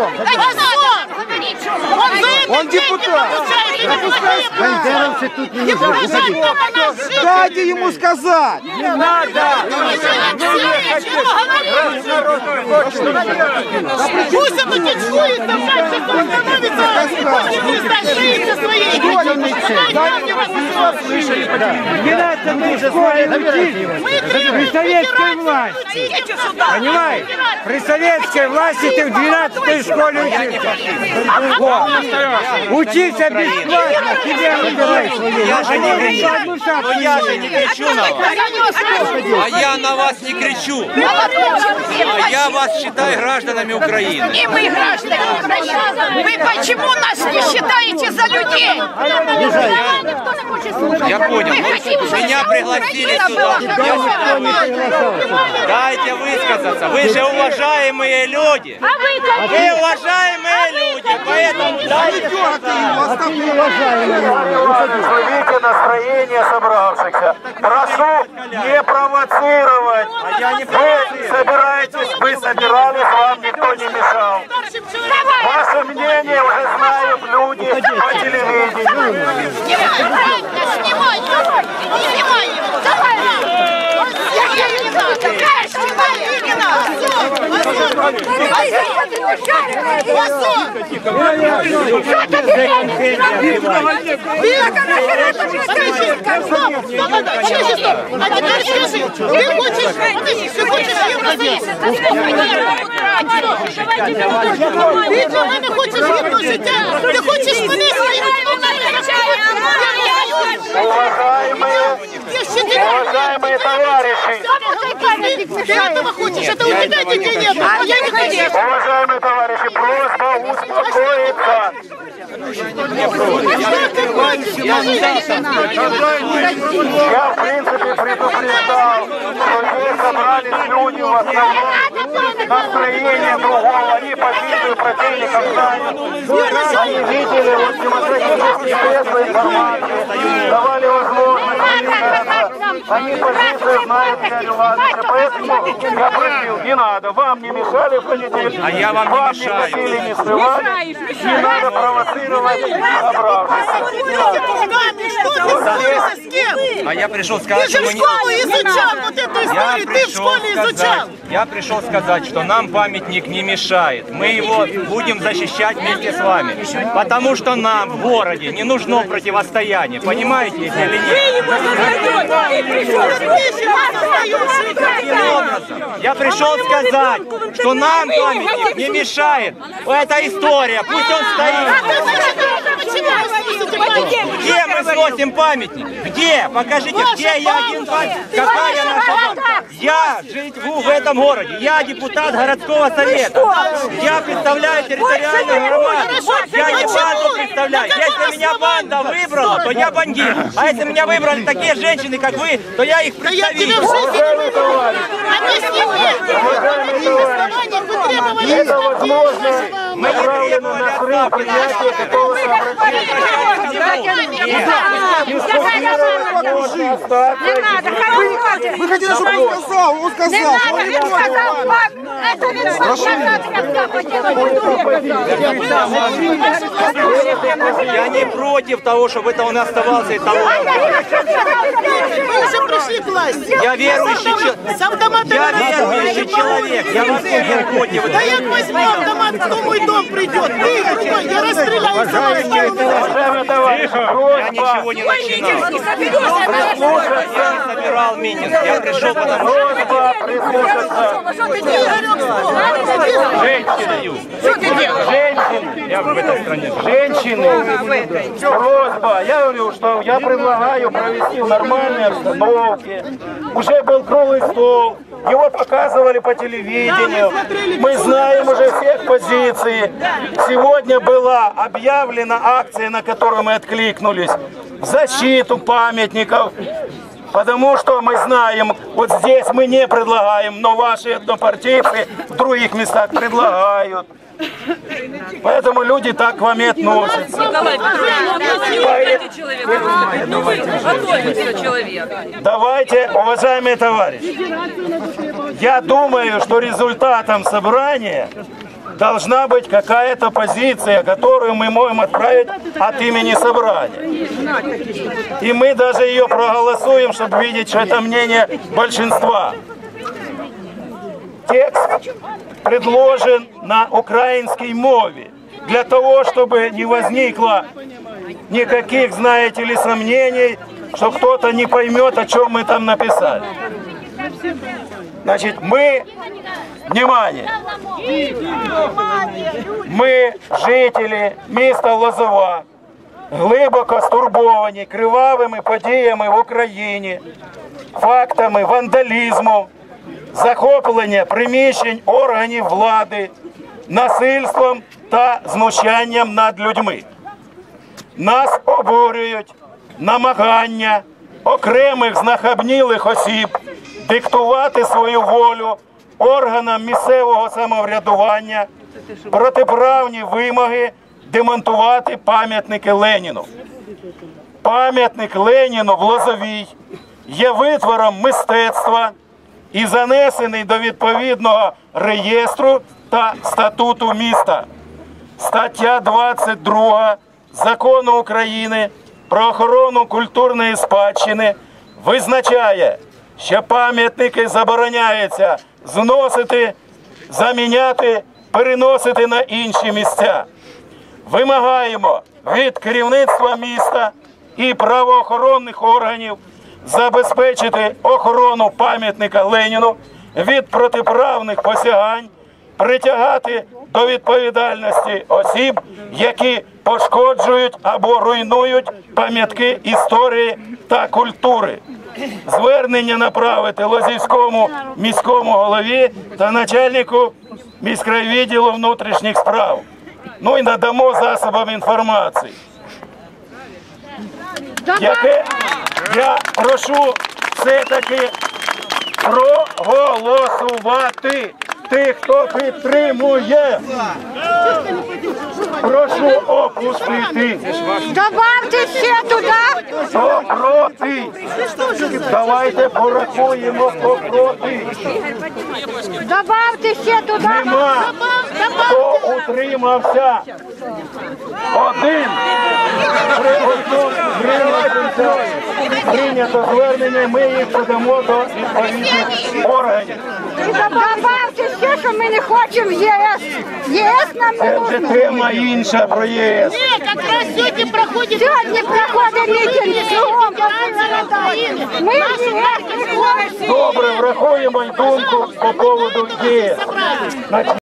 за это Он депутат. Бандеровцы тут не нужны. Дайте ему сказать! Не надо! Пусть там дальше остановится. Пусть не страшится своей. Не надо нужно смотреть При советской власти. Понимаешь? При советской власти ты в 12 школе учился. Вот. Учился выбирай свою. Я же не кричу. Но я же не кричу на вас. А я на вас не кричу. А я вас считаю гражданами Украины. И мы граждане Украины. Вы почему нас не считаете за людей? Никто не хочет слушать. Я понял. Ну, Меня пригласили сюда. Дайте высказаться. Вы же уважаемые люди. А вы Вы уважаемые люди. Поэтому дайте Словите настроение собравшихся. Прошу не провоцировать. Вы собираетесь, вы собирались, вам никто не мешал. Ваше мнение уже знают люди по телевидению. Снимай, снимай, снимай его. Давай. Не надо. Снимай, не А теперь скажи, ты хочешь, ты хочешь Евросоюз? Ти чого не хочеш гідно життя? Ти хочеш мене Уважаемые, уважаемые товарищи, Ты этого хочешь, это у тебя детей нет, уважаемые товарищи, просьба успокоиться. Я, в принципе, предупреждал, что здесь собрались люди в основном настроение другого. Они Они позицию знают, Дядя Ивановича. Поэтому я просил, не надо, вам не мешали в понедельник. А я вам не вам мешаю. не просили, не срывали. Не надо провоцировать собравшихся. Ты? А я пришел Ты сказать, же что в мы не... школу изучал вот эту историю, ты в школе изучал. Я пришел сказать, что нам памятник не мешает. Мы его будем защищать вместе с вами. Потому что нам в городе не нужно противостояние. Понимаете, или нет? Я пришел сказать, что нам памятник не мешает. Эта история, пусть он стоит. Где мы сносим памятник? Где? Покажите, где я один памятник? Какая наша бабка? Я живу в этом городе. Я депутат городского совета. Я представляю территориальную громаду. Я не банду представляю. Если меня банда выбрала, то я бандит. А если меня выбрали такие женщины, как вы, то я их представитель. жизни не выбрала. Объясни мне, каких основаниях вы требовали Это возможно Мы не требовали отставки. Нашего Вы хотели, чтобы он сказал, он сказал. Я не против того, чтобы это у нас оставался и того. Вы уже пришли к власти. Я верующий человек. С автоматом Я на верующий человек. Я вообще не против. Да як возьму автомат, кто мой дом придет? Ты, я расстреляю Я ничего не начинал. Я не собирал митинг. Я пришел потому что. Женщины, я в этой стране. женщины, просьба. Я говорю, что я предлагаю провести в нормальной обстановке. Уже был круглый стол. Его показывали по телевидению. Мы знаем уже всех позиций. Сегодня была объявлена акция, на которую мы откликнулись, в защиту памятников. Потому что мы знаем, вот здесь мы не предлагаем, но ваши однопартийцы в других местах предлагают. Поэтому люди так к вам и относятся. Давайте, уважаемые товарищи, я думаю, что результатом собрания должна быть какая-то позиция, которую мы можем отправить от имени собрания. И мы даже ее проголосуем, чтобы видеть, что это мнение большинства. Текст предложен на украинской мове для того, чтобы не возникло никаких, знаете ли, сомнений, что кто-то не поймет, о чем мы там написали. Значит, мы, внимание, ми, жителі міста Лозова, глибоко стурбовані кривавими подіями в Україні, фактами вандалізму, захоплення приміщень органів влади, насильством та знущанням над людьми. Нас обурюють намагання окремих знахабнілих осіб диктувати свою волю органам місцевого самоврядування, протиправні вимоги демонтувати пам'ятники Леніну. Пам'ятник Леніну в Лозовій є витвором мистецтва і занесений до відповідного реєстру та статуту міста. Стаття 22 Закону України про охорону культурної спадщини визначає, що пам'ятники забороняється зносити, заміняти, переносити на інші місця. Вимагаємо від керівництва міста і правоохоронних органів забезпечити охорону пам'ятника Леніну від протиправних посягань, притягати до відповідальності осіб, які пошкоджують або руйнують пам'ятки історії та культури. Звернення направити Лозівському міському голові та начальнику міськрайвідділу внутрішніх справ. Ну і надамо засобам інформації. Яке я прошу все-таки проголосувати тих, хто підтримує. Прошу опустити. Добавте ще туди. Хто проти? Давайте порахуємо, хто проти. Добавте ще туди. Нема. Хто утримався? Один. При. Прийнято звернення, ми їх подамо до відповідних органів. Добавьте все, що ми не хочемо ЄС. ЄС нам не Це вже тема інша про ЄС. как раз сьогодні проходить сьогодні проходить мітинг. Ми в ЄС не хочемо. Добре, врахуємо й думку по поводу ЄС.